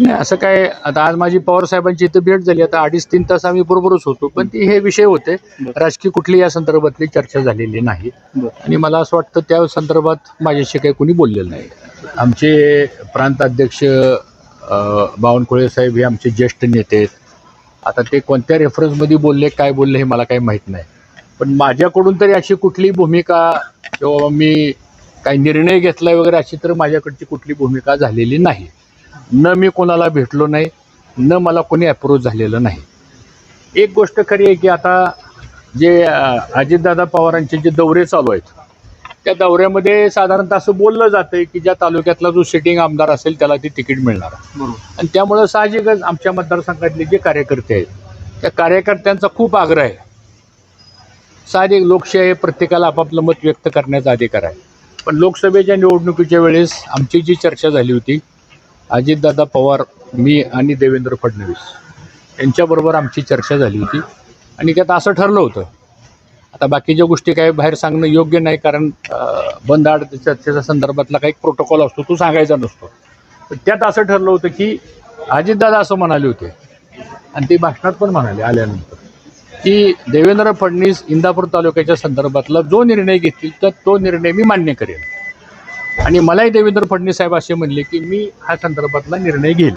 नाही असं काय आता आज माझी पवार साहेबांची इथं भेट झाली आता अडीच तीन तास आम्ही बरोबरच होतो पण ती हे विषय होते. राजकीय कुठली या संदर्भातली चर्चा झालेली नाही. आणि मला असं वाटतं त्या संदर्भात माझ्याशी काही कोणी बोललेलं नाही. आमचे प्रांत अध्यक्ष अ, बावनकुळे साहेब हे आमचे ज्येष्ठ नेते आहेत. आता ते कोणत्या रेफरन्समध्ये बोलले काय बोलले हे मला काही माहीत नाही. पण माझ्याकडून तरी अशी कुठली भूमिका किंवा मी काही निर्णय घेतलाय वगैरे अशी तर माझ्याकडची कुठली भूमिका झालेली नाही. न मी कोणाला भेटलो नाही न मला कोणी अप्रोच झालेलं नाही. एक गोष्ट खरी आहे की आता जे अजितदादा पवारांचे जे दौरे चालू आहेत त्या दौऱ्यामध्ये साधारणतः असं बोललं जातंय की ज्या तालुक्यातला जो सिटिंग आमदार असेल त्याला ती तिकीट मिळणार. बरोबर. आणि त्यामुळं साहजिकच आमच्या मतदारसंघातले जे कार्यकर्ते आहेत त्या कार्यकर्त्यांचा खूप आग्रह आहे. साहजिक लोकशाही आहे, प्रत्येकाला आपापलं मत व्यक्त करण्याचा अधिकार आहे. पण लोकसभेच्या निवडणुकीच्या वेळेस आमची जी चर्चा झाली होती अजितदादा पवार मी आणि देवेंद्र फडणवीस. यांच्याबरोबर आमची चर्चा झाली होती. आणि त्यात असं ठरलं होतं. आता बाकीच्या गोष्टी काय बाहेर सांगणं योग्य नाही कारण बंद आड चर्चेच्या संदर्भातला काही प्रोटोकॉल असतो तो सांगायचा नसतो. पण त्यात असं ठरलं होतं की अजितदादा असं म्हणाले होते. आणि ते भाषणात पण म्हणाले आल्यानंतर. की देवेंद्र फडणवीस इंदापूर तालुक्याच्या संदर्भातला जो निर्णय घेतील तर तो निर्णय मी मान्य करेन. आणि मलाही देवेंद्र फडणवीस साहेब असे म्हणले की मी ह्या संदर्भातला निर्णय घेईल.